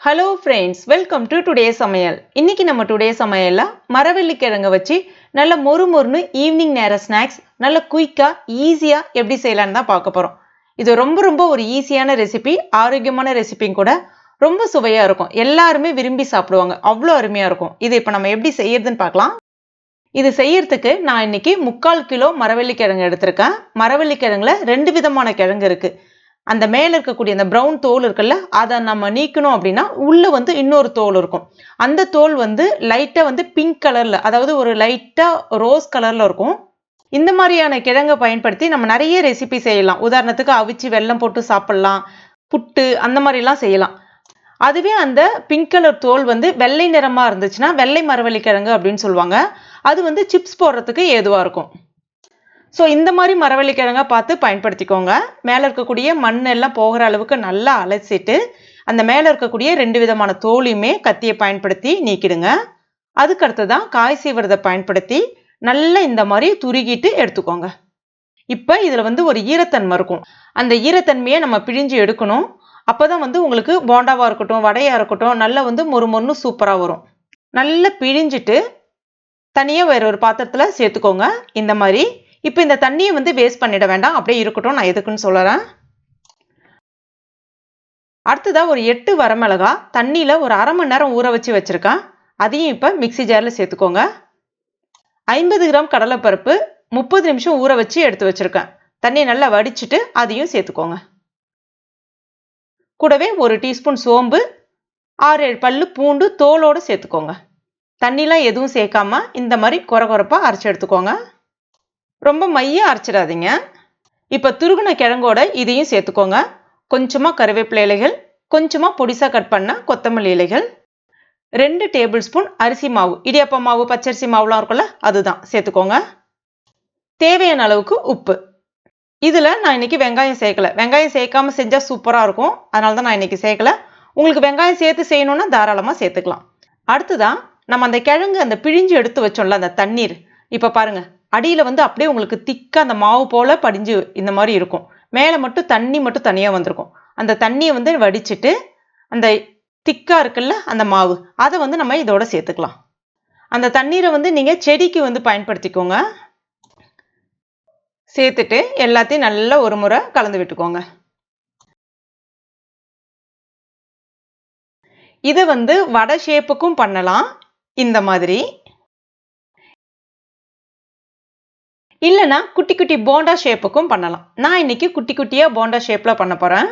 Hello friends welcome to today சமையல் இன்னைக்கு நம்ம டுடே சமையலில் மரவள்ளிக்கிழங்க வச்சு நல்ல மொறு மொறுன்னு ஈவினிங் நேர ஸ்நாக்ஸ் நல்ல குயிக்காக ஈஸியாக எப்படி செய்யலான்னு தான் பார்க்க போகிறோம் இது ரொம்ப ரொம்ப ஒரு ஈஸியான ரெசிபி ஆரோக்கியமான ரெசிபியும் கூட ரொம்ப சுவையாக இருக்கும். எல்லாருமே விரும்பி சாப்பிடுவாங்க. அவ்வளோ அருமையாக இருக்கும். இது இப்போ நம்ம எப்படி செய்யறதுன்னு பார்க்கலாம். இது செய்யறதுக்கு நான் இன்னைக்கு முக்கால் கிலோ மரவள்ளிக்கிழங்கு எடுத்திருக்கேன். மரவள்ளிக்கிழங்குல ரெண்டு விதமான கிழங்கு இருக்குது அந்த மேலே இருக்கக்கூடிய அந்த ப்ரௌன் தோல் இருக்குல்ல அதை நம்ம நீக்கணும் அப்படின்னா உள்ளே வந்து இன்னொரு தோல் இருக்கும். அந்த தோல் வந்து லைட்டாக வந்து பிங்க் கலரில் அதாவது ஒரு லைட்டாக ரோஸ் கலரில் இருக்கும். இந்த மாதிரியான கிழங்கை பயன்படுத்தி நம்ம நிறைய ரெசிபி செய்யலாம். உதாரணத்துக்கு அவிச்சு வெல்லம் போட்டு சாப்பிட்லாம் புட்டு அந்த மாதிரிலாம் செய்யலாம். அதுவே அந்த பிங்க் கலர் தோல் வந்து வெள்ளை நிறமாக இருந்துச்சுன்னா வெள்ளை மரவள்ளி கிழங்கு அப்படின்னு சொல்லுவாங்க. அது வந்து சிப்ஸ் போடுறதுக்கு ஏதுவாக இருக்கும். ஸோ இந்த மாதிரி மரவள்ளி பார்த்து பயன்படுத்திக்கோங்க. மேலே இருக்கக்கூடிய மண் எல்லாம் போகிற அளவுக்கு நல்லா அலசிட்டு அந்த மேலே இருக்கக்கூடிய ரெண்டு விதமான தோலையுமே கத்தியை பயன்படுத்தி நீக்கிடுங்க. அதுக்கடுத்து தான் காய் சீவிரதை பயன்படுத்தி நல்லா இந்த மாதிரி துருகிட்டு எடுத்துக்கோங்க. இப்போ இதில் வந்து ஒரு ஈரத்தன்மை இருக்கும். அந்த ஈரத்தன்மையை நம்ம பிழிஞ்சு எடுக்கணும். அப்போ தான் வந்து உங்களுக்கு போண்டாவாக இருக்கட்டும் வடையாக இருக்கட்டும் நல்லா வந்து மொறு மொறுன்னு சூப்பராக வரும். நல்லா பிழிஞ்சிட்டு தனியாக வேற ஒரு பாத்திரத்தில் சேர்த்துக்கோங்க. இந்த மாதிரி இப்போ இந்த தண்ணியை வந்து வேஸ்ட் பண்ணிட வேண்டாம். அப்படியே இருக்கட்டும். நான் எதுக்குன்னு சொல்லுறேன். அடுத்ததாக ஒரு எட்டு வரமிளகா. தண்ணியில் ஒரு அரை மணி நேரம் ஊற வச்சு வச்சுருக்கேன். அதையும் இப்போ மிக்சி ஜாரில் சேர்த்துக்கோங்க. ஐம்பது கிராம் கடலைப்பருப்பு முப்பது நிமிஷம் ஊற வச்சு எடுத்து வச்சுருக்கேன். தண்ணி நல்லா வடிச்சிட்டு அதையும் சேர்த்துக்கோங்க. கூடவே ஒரு டீஸ்பூன் சோம்பு ஆறு ஏழு பல்லு பூண்டு தோலோடு சேர்த்துக்கோங்க. தண்ணிலாம் எதுவும் சேர்க்காம இந்த மாதிரி குறை குறைப்பாக அரைச்சி எடுத்துக்கோங்க. ரொம்ப மைய அரைச்சிடாதீங்க. இப்போ துருகுன கிழங்கோட இதையும் சேர்த்துக்கோங்க. கொஞ்சமாக கருவேப்பிலை இலைகள் கொஞ்சமாக பொடிசாக கட் பண்ண கொத்தமல்லி இலைகள் ரெண்டு டேபிள் ஸ்பூன் அரிசி மாவு. இடியாப்ப மாவு பச்சரிசி மாவுலாம் இருக்கும்ல அதுதான். சேர்த்துக்கோங்க. தேவையான அளவுக்கு உப்பு. இதில் நான் இன்னைக்கு வெங்காயம் சேர்க்கல. வெங்காயம் சேர்க்காமல் செஞ்சால் சூப்பராக இருக்கும். அதனால தான் நான் இன்னைக்கு சேர்க்கலை. உங்களுக்கு வெங்காயம் சேர்த்து செய்யணும்னா தாராளமாக சேர்த்துக்கலாம். அடுத்துதான் நம்ம அந்த கிழங்கு அந்த பிழிஞ்சு எடுத்து வச்சோம்ல அந்த தண்ணீர். இப்போ பாருங்கள் அடியில் வந்து அப்படியே உங்களுக்கு திக்காக அந்த மாவு போல் படிஞ்சு இந்த மாதிரி இருக்கும். மேலே மட்டும் தண்ணி மட்டும் தனியாக வந்திருக்கும். அந்த தண்ணியை வந்து வடிச்சிட்டு அந்த திக்காக இருக்குல்ல அந்த மாவு அதை வந்து நம்ம இதோட சேர்த்துக்கலாம். அந்த தண்ணீரை வந்து நீங்கள் செடிக்கு வந்து பயன்படுத்திக்கோங்க. சேர்த்துட்டு எல்லாத்தையும் நல்லா ஒரு முறை கலந்து விட்டுக்கோங்க. இதை வந்து வடை ஷேப்புக்கும் பண்ணலாம். இந்த மாதிரி. இல்லைனா குட்டி குட்டி போண்டா ஷேப்புக்கும் பண்ணலாம். நான் இன்னைக்கு குட்டி குட்டியாக போண்டா ஷேப்பில் பண்ண போகிறேன்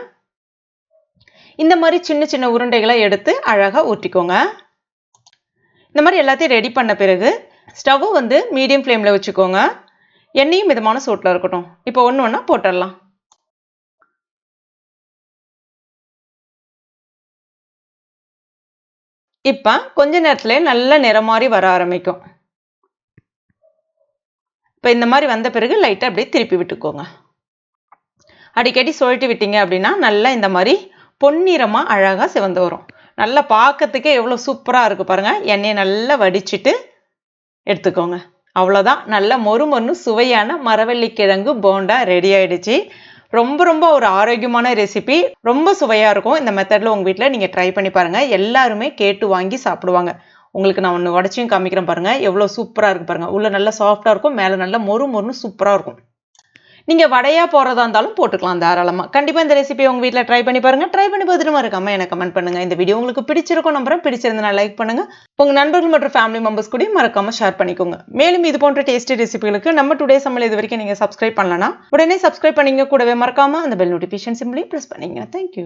இந்த மாதிரி சின்ன சின்ன உருண்டைகளை எடுத்து அழகாக ஊற்றிக்கோங்க. இந்த மாதிரி எல்லாத்தையும் ரெடி பண்ண பிறகு ஸ்டவ்வை வந்து மீடியம் ஃப்ளேமில் வச்சுக்கோங்க. எண்ணெயும் மிதமான சூட்டில் இருக்கட்டும். இப்போ ஒன்று ஒன்றா போட்டுடலாம். இப்போ கொஞ்ச நேரத்தில் நல்ல நிறம் மாதிரி வர ஆரம்பிக்கும். இப்போ இந்த மாதிரி வந்த பிறகு லைட்டாக அப்படியே திருப்பி விட்டுக்கோங்க. அடிக்கடி சொல்லிட்டு விட்டீங்க அப்படின்னா நல்லா இந்த மாதிரி பொன்னிறமாக அழகாக சிவந்து வரும். நல்லா பார்க்கறதுக்கே எவ்வளோ சூப்பராக இருக்குது பாருங்கள் எண்ணெயை நல்லா வடிச்சிட்டு எடுத்துக்கோங்க. அவ்வளோதான் நல்ல மொறு சுவையான மரவள்ளி கிழங்கு போண்டா ரெடி ஆயிடுச்சு. ரொம்ப ரொம்ப ஒரு ஆரோக்கியமான ரெசிபி ரொம்ப சுவையாக இருக்கும். இந்த மெத்தடில் உங்கள் வீட்டில் நீங்கள் ட்ரை பண்ணி பாருங்கள் எல்லாருமே கேட்டு வாங்கி சாப்பிடுவாங்க. உங்களுக்கு நான் ஒன்று உடச்சியும் காமிக்கிறேன் பாருங்கள் எவ்வளோ சூப்பராக இருக்குது பாருங்கள் உள்ள நல்லா சாஃப்டாக இருக்கும். மேலே நல்லா மொறு மொறுன்னு சூப்பராக இருக்கும். நீங்கள் வடையாக போகிறதா இருந்தாலும் போட்டுக்கலாம் தாராளமாக கண்டிப்பாக இந்த ரெசிபி உங்கள் வீட்டில் ட்ரை பண்ணி பாருங்கள் ட்ரை பண்ணி பார்த்துட்டு இருக்காமல் எனக்கு கமெண்ட் பண்ணுங்கள் இந்த வீடியோ உங்களுக்கு பிடிச்சிருக்கும் நம்புறேன். பிடிச்சிருந்தனா லைக் பண்ணுங்கள் உங்கள் நண்பர்கள் மற்றும் ஃபேமிலி மெம்பர்ஸ் கூட மறக்காமல் ஷேர் பண்ணிக்கோங்க. மேலும் இது போன்ற டேஸ்டி ரெசிபிகளுக்கு நம்ம டுடே சமையல் இது வரைக்கும் நீங்கள் சப்ஸ்கிரைப் பண்ணலன்னா உடனே சப்ஸ்கிரைப் பண்ணிங்க கூடவே மறக்காமல் அந்த பெல் நோட்டிஃபிகேஷன் சிம்பிளி ப்ரெஸ் பண்ணிங்க. Thank you